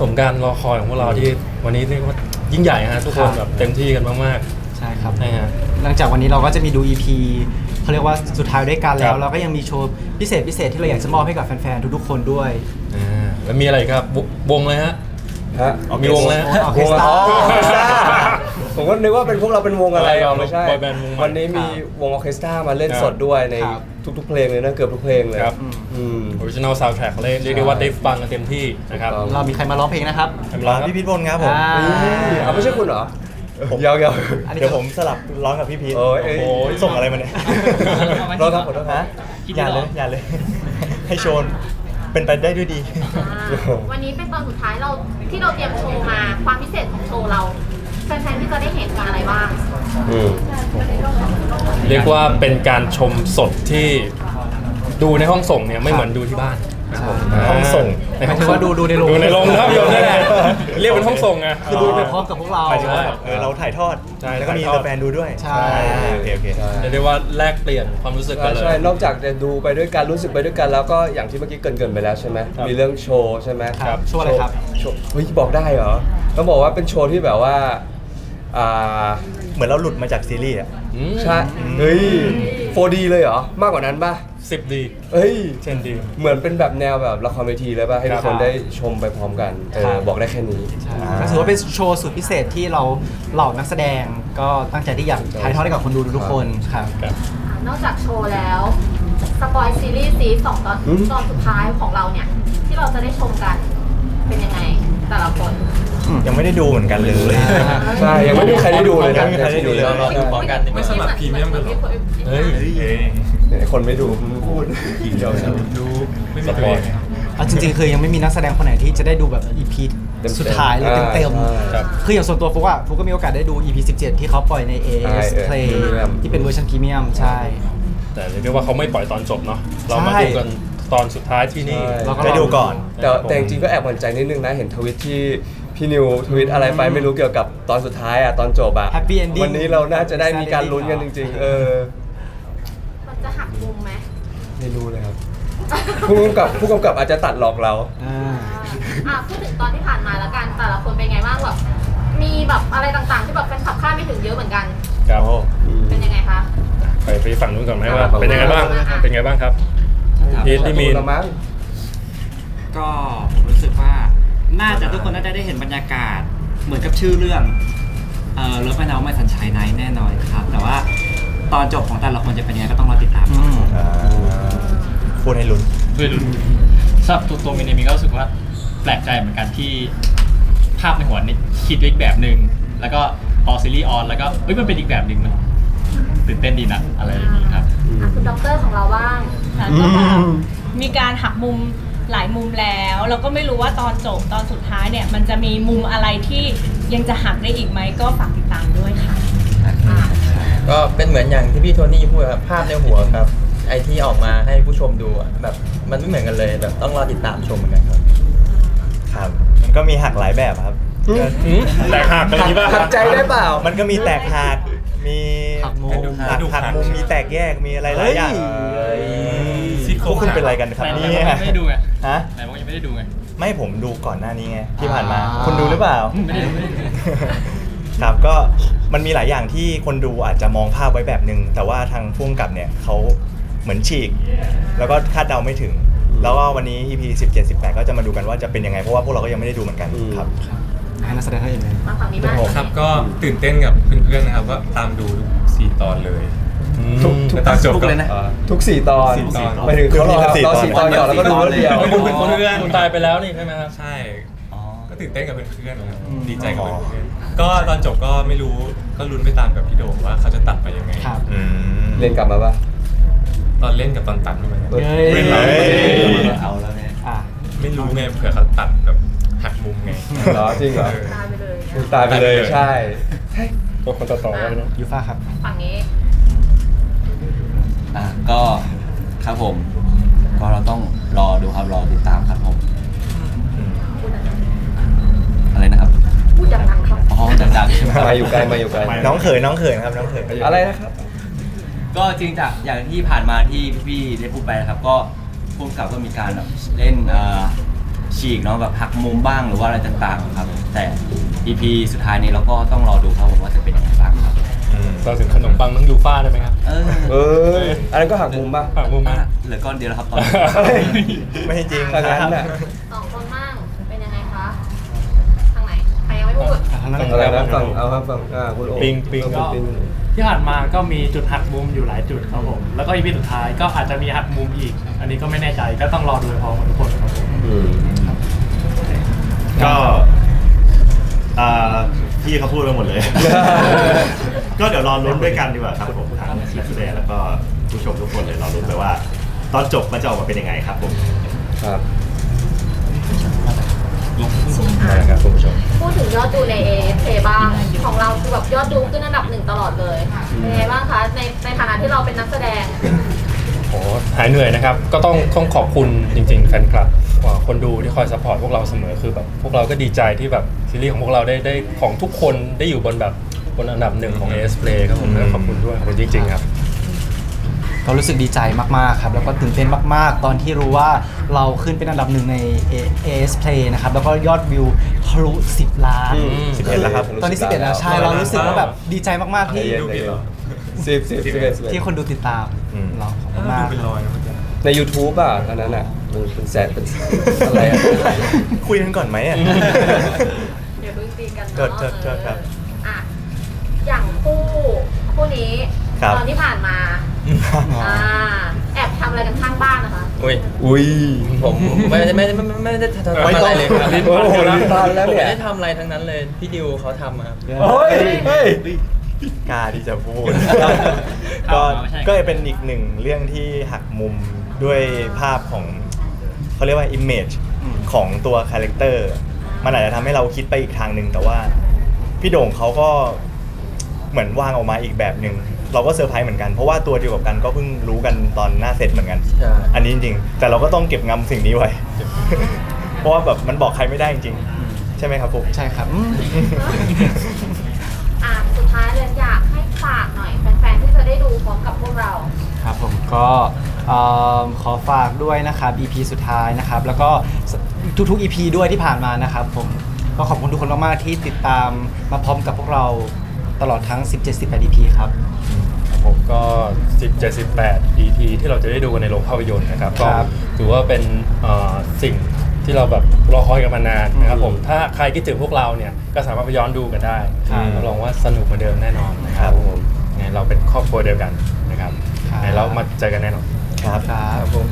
สมการรอคอยของพวกเราที่วันนี้เรียกว่ายิ่งใหญ่ฮะทุกคนครับแบบเต็มที่กันมากใช่ครับ ๆนะฮะ หลังจากวันนี้เราก็จะมีดู EP เขาเรียกว่าสุดท้ายด้วยกันแล้ครัว บ เราก็ยังมีโชว์พิเศษพิเศษที่เราอยากจะมอบให้กับแฟนๆ ทุกๆ คนด้วย อ่าแล้วมีอะไรอีกครับววงเลยฮะ ฮะมีวงแล้วออเควงสตราอ๋อออเคสตราผมก็นึกว่าเป็นพวกเราเป็นวงอะไรอะไรอะไม่ใช่ บอยแบนด์วงใหม่วันนี้มีวงออร์เคสตรามาเล่นครับสดด้วยในครับ ทุกๆเพลงเลยนะเกือบทุกเพลงเลย ครับ อื ม ออริจินอลซาวด์แทร็กเลยเรียกได้ว่าได้ฟังกันเต็มที่นะครับถูกต้องเรามีใครมาร้องเพลงนะครับร้องพี่พีทบนครับผมอ่านี่เอาไม่ใช่คุณเหรอผมยาว อันนี้ เดี๋ยวผมสลับร้องกับพี่พีทโอ้ยเอ้ยโอ้ย ส่งอะไรมาเนี่ยๆรอครับขอโทษคฮะรับอย่าเลยอย่าเลย ให้โชว์เป็นไปได้ด้วยดีอ่าวันนี้เป็นตอนสุดท้ายเราที่เราเตรียมโชว์มาความพิเศษของโชว์เราแฟนๆที่จะได้เห็นกันอะไรบ้างอืม เรียกว่าเป็นการชมสดที่ ดูในห้องส่งเนี่ยไม่เหมือนดูที่บ้านใช่ห้องส่งในหห้มาอยงถึงส่งว่าดูดูในโรงดูในโรงภาพยนตร์นี่แหละเรียกเป็นห้องส่งไงคือดูไปพร้อมกับพวกเราหมายถึงว่าแบบเออเราถ่ายทอดใช่แล้วก็มีถ่ายทอดแฟนๆดูด้วยใช่อ่าโอเคโอเคใช่เรียกได้ว่าแลกเปลี่ยนความรู้สึกกันเลย ใช่ นอกจากจะดูไปด้วยกันรู้สึกไปด้วยกันแล้วก็อย่างที่เมื่อกี้เกรินๆไปแล้วใช่ไหมครับมีเรื่องโชว์ใช่ไหมครับโชว์อะไรครับ โชว์เฮ้ยบอกได้เหรอต้องบอกว่าเป็นโชว์ที่แบบว่าอ่าเหมือนเราหลุดมาจากซีรีส์อะอืมใช่เฮ้ย 4D เลยเหรอ มากกว่านั้นป่ะ สิบดีเฮ้ย เช่นดี เหมือนเป็นแบบแนวแบบละครเวทีเลยป่ะ ให้ทุกคนครับได้ชมไปพร้อมกันเอครัอบบอกได้แค่นี้ใช่ก็ถือว่าเป็นโชว์สุดพิเศษที่เราเหล่านักแสดงก็ตั้งใจที่อยากถ่ายทอดให้กับคนดูทุกๆคนครับครับนอกจากโชว์แล้ว สปอยซีรีส์ซีสองตอนอืม ตอนสุดท้ายของเราเนี่ย ที่เราจะได้ชมกันเป็นยังไง แต่ละคน ยังไม่ได้ดูเหมือนกันเลย ใช่ยังไม่มีใครได้ดูเลยนะยังไม่มีใครได้ดูเลยใช่ดูพร้อมกันไม่สมัครพรีเมียมกันเหรอ เฮ้ยเนี่ยคนไม่ดูพูดเดี๋ยวดูไม่มีสตัปวอเอยงเอาจริงๆคือยังไม่มีนักแสดงคนไหนที่จะได้ดูแบบ EP เต็มๆสุดท้ายเลยเต็มอ่าครับๆคืออย่างส่วนตัวฟุกอะฟุกก็มีโอกาสได้ดู EP 17 ที่เขาปล่อยในใช่ AS เออ Play Premium ที่เป็นเวอร์ชันพรีเมียมใช่ แต่เรียกได้ว่าเขาไม่ปล่อยตอนจบเนาะเรามาใช่ดูกันตอนสุดท้ายที่นี่ ใช่เราก็ได้ดูก่อน แต่แต่จริงๆก็แอบหวั่นใจนิดนึงนะ เห็นทวิตที่ พี่นิวทวิตอะไรไปไม่รู้เกี่ยวกับตอนสุดท้ายอะตอนจบอะ Happy ending วันนี้เราน่าจะได้มีการลุ้นกันจริง ๆ เออมันจะหักมุมไหมไม่รู้เลยครับ ผู้กำกับผู้กำกับอาจจะตัดหลอกเรา อ่า อะพูดถึงตอนที่ผ่านมาแล้วกัน แต่ละคนเป็นไงบ้างแบบมีแบบอะไรต่างๆ ที่แบบแฟนคลับคาดไม่ถึงเยอะเหมือนกัน ครับโอ้เป็นยังไงคะ ไปไปฝั่งนู้นก่อนไหมว่าอ่าเป็นยังไงบ้างอ่าเป็นไงบ้างครับ พีทที่มีนละมั้งก็ผมรู้สึกว่า น่าจะทุกคนน่าจะได้เห็นบรรยากาศเหมือนกับชื่อเรื่องเออรถไฟนาวไม่สันชัยไนท์แน่นอนครับ แต่ว่าตอนจบของแต่ละคนจะเป็นยังไงก็ต้องรอติดตามอืมอ่าพูดให้ลุ้น ด้วยลุ้นสำหรับตัวตัวมินเองมินก็รู้สึกว่าแปลกใจเหมือนกันที่ภาพในหัวนี่คิดไว้อีกแบบหนึ่งแล้วก็พอซีรีส์ออนแล้วก็เอ้ยมันเป็นอีกแบบหนึ่งมันตื่นเต้นดีนะอะไรอย่างนี้ครับ อะคุณด็อกเตอร์ของเราบ้าง ค่ะก็แบบมีการหักมุม หลายมุมแล้วเราก็ไม่รู้ว่าตอนจบตอนสุดท้ายเนี่ย มันจะมีมุมอะไรที่ยังจะหักได้อีกไหมก็ฝากติดตามด้วยค่ะ ก็เป็นเหมือนอย่างที่พี่โทนี่พูดครับภาพในหัวครับ ไอที่ออกมาให้ผู้ชมดูอะแบบมันไม่เหมือนกันเลยแบบต้องรอติดตามชมเหมือนกันครับ ครับมันก็มีหักหลายแบบครับอืมหืมแตกหักอะไรอย่างนี้ป่ะหักใจได้เปล่า มันก็มีแตกหักมีหักมุมหักหักมุมมีแตกแยกมีอะไรหลายอย่างเฮ้ย พวกคุณเป็นอะไรกันครับแต่เนี่แต่ยว่ายังไม่ได้ดูไงฮะแต่ว่ายังไม่ได้ดูไง ไม่ผมดูก่อนหน้านี้ไงที่ผ่านมา อ่า คุณดูหรือเปล่า ไม่ได้ดูไม่ได้ดู ครับก็มันมีหลายอย่างที่คนดูอาจจะมองภาพไว้แบบหนึ่งแต่ว่าทางพ่วงกับเนี่ยเขาเหมือนฉีก แล้วก็คาดเดาไม่ถึง แล้วก็วันนี้ EP 17 18 ก็จะมาดูกันว่าจะเป็นยังไงเพราะว่าพวกเราก็ยังไม่ได้ดูเหมือนกันอืมครับ ให้นักแสดงท่านอื่นเลย มาฝั่งนี้บ้างครับก็ตื่นเต้นกับเพื่อนๆนะครับก็ตามดูทุกสี่ตอนเลย ทุกทุกแต่ตอนจบทุกก็เลยนะเอ่อทุกสี่ตอนสี่ตอนหมายถึงเขารอสี่รอตอนสี่ตอนก่อนแล้วก็ดูรวดเดียวไม่คุณเป็นคนคุณตายไปแล้วนี่ใช่ไหมครับ ใช่ ก็ตื่นเต้นกับเพื่อนๆนะครับอืมดีใจกับเพื่อนๆก็ตอนจบก็ไม่รู้ก็ลุ้นไปตามกับพี่โดมว่าเขาจะตัดไปยังไง ครับ อืมเรียนกลับมาปะ ตอนเล่นกับตอนตัดไม่เหมือนกันเฮ้ย เล่นเราเฮ้ย เอาแล้วเนี่ย อะ ไม่รู้ไงเผื่อเขาตัดแบบหักมุมไงเหรอจริงเหรอเออตายไปเลยตายไปเลย ใช่ตัวคนต่อๆแล้วเนอะยูฟ่าครับ ฝั่งนี้ อะก็ครับผม ก็เราต้องรอดูครับรอติดตามครับผม อะไรนะครับพูดดังๆครับอ๋อดังๆใช่ไหมมาอยู่ไกลมาอยู่ไกลน้องเขยน้องเขยนะครับน้องเขยอะไรนะครับ ก็จริงจากอย่างที่ผ่านมาที่พี่ๆได้พูดไปนะครับ ก็พุ่มกับก็มีการแบบเล่นเอ่อฉีกเนาะแบบหักมุมบ้างหรือว่าอะไรต่างๆครับ แต่ EP สุดท้ายนี้เราก็ต้องรอดูครับผมว่าจะเป็นยังไงบ้างครับ เราถึงขนมปังน้องยูฟ่าได้ไหมครับ เออเอออันนั้นก็หักมุมป่ะ ฝากมุมมา อะเหลือก้อนเดียวแล้วครับตอนนี้ ไม่จริงคทางรันั้นบน่ะ สองคนมั่งเป็นยังไงคะ ทางไหน ใครยังไม่พูดทางนั้นอะไรนะฝั่งเอาครับฝั่งอ่าคุณโอปิงปิงก็ปิง ที่ผ่านมาก็มีจุดหักมุมอยู่หลายจุดครับผม แล้วก็อีพีสุดท้ายก็อาจจะมีหักมุมอีก อันนี้ก็ไม่แน่ใจก็ต้องรอดูไปพร้อมกับทุกคนครับผมอืมก็อ่าพี่เขาพูดไปหมดเลย ก็เดี๋ยวรอลุ้นด้วยกันดีกว่าครับผมทางนักแสดงแล้วก็ผู้ชมทุกคนเลยรอลุ้นไปว่า ตอนจบมันจะออกมาเป็นยังไงครับผมครับนะครับคุณผู้ชม พูดถึงยอดดูใน AFK บ้างของเราคือแบบยอดดูขึ้นอันดับหนึ่งตลอดเลยเป็นไงบ้างคะในในฐานะที่เราเป็นนักแสดง โอ้หายเหนื่อยนะครับ ก็ต้องต้องขอบคุณจริงๆแฟนคลับว่าคนดูที่คอยสปอร์ตพวกเราเสมอคือแบบพวกเราก็ดีใจที่แบบซีรีส์ของพวกเราได้ได้ของทุกคนได้อยู่บนแบบ บนอันดับหนึ่งของ AS Play ครับผมแล้วขอบคุณด้วยขอบคุณจริงๆครับ ก็รู้สึกดีใจมากๆครับ แล้วก็ตื่นเต้นมากๆ ตอนที่รู้ว่าเราขึ้นเป็นอันดับหนึ่งใน AS Play นะครับ แล้วก็ยอดวิวทะลุ 10 ล้านอืม11แล้วครับตอนนี้ 11 แล้วใช่ เรารู้สึกว่าแบบดีใจมากๆ ที่ใจเย็นใจเย็นสิบสิบสิบเอ็ดสิบเอ็ดที่คนดูติดตามอืม เราขอบคุณมากใน YouTube อะตอนนั้นอะมันเป็นแสนเป็นอะไรอะคุยกันก่อนไหมอะเดี๋ยวเพิ่งตีกันเกิเนาะดเกิดเกิดครับอะอย่างคู่คู่ นี้ครับ ตอนที่ผ่านมาอ่าแอบทำอะไรกันข้างบ้านนะคะอุ้ยอุ้ย ผมไม่ได้ไม่ได้ไม่ได้ไม่ได้ทำไม่อะต้ไรองเลยครับโอ้โหลิ้นพันแล้วผมเนี่ยไม่ได้ทำอะไรทั้งนั้นเลย พี่ดิวเขาทำอะครับ เฮ้ยเฮ้ยกล้าที่จะพูดเอาก็ไม่ใช่ ก็เป็นอีกหนึ่งเรื่องที่หักมุมด้วยภาพของเขาเรียกว่า image ของตัวคาแรคเตอร์มันอาจจะทำให้เราคิดไปอีกทางหนึ่งแต่ว่า พี่โด่งเขาก็ เหมือนวางออกมาอีกแบบหนึ่งเราก็เซอร์ไพรส์เหมือนกันเพราะว่าตัวเดียวกับกันก็เพิ่งรู้กันตอนหน้าเซตเหมือนกัน ใช่ อันนี้จริงๆ แต่เราก็ต้องเก็บงำสิ่งนี้ไว้ เพราะว่าแบบมันบอกใครไม่ได้จริงๆ ใช่ไหมครับฟุกใช่ครับอืม อะสุดท้ายเลยอยากให้ฝากหน่อยแฟนๆที่จะได้ดูพร้อมกับพวกเรา ครับผมก็เอ่อขอฝากด้วยนะครับ EP สุดท้ายนะครับ แล้วก็ทุกๆ EP ด้วยที่ผ่านมานะครับผมก็ขอบคุณทุกคนมากๆที่ติดตามมาพร้อมกับพวกเรา ตลอดทั้ง 17-18 EP ครับ ผมก็ 17 18 EP ที่เราจะได้ดูกันในโรงภาพยนตร์นะครับก็ครับถือว่าเป็นเอ่อสิ่งที่เราแบบรอคอยกันมานานนะครับผมถ้าใครคิดถึงพวกเราเนี่ยก็สามารถไปย้อนดูกันได้ครับ รับรองว่าสนุกเหมือนเดิมแน่นอนนะครับผมไงเราเป็นครอบครัวเดียวกันนะครับครับ ไงเรามาเจอกันแน่นอน ครับ ครับครับผม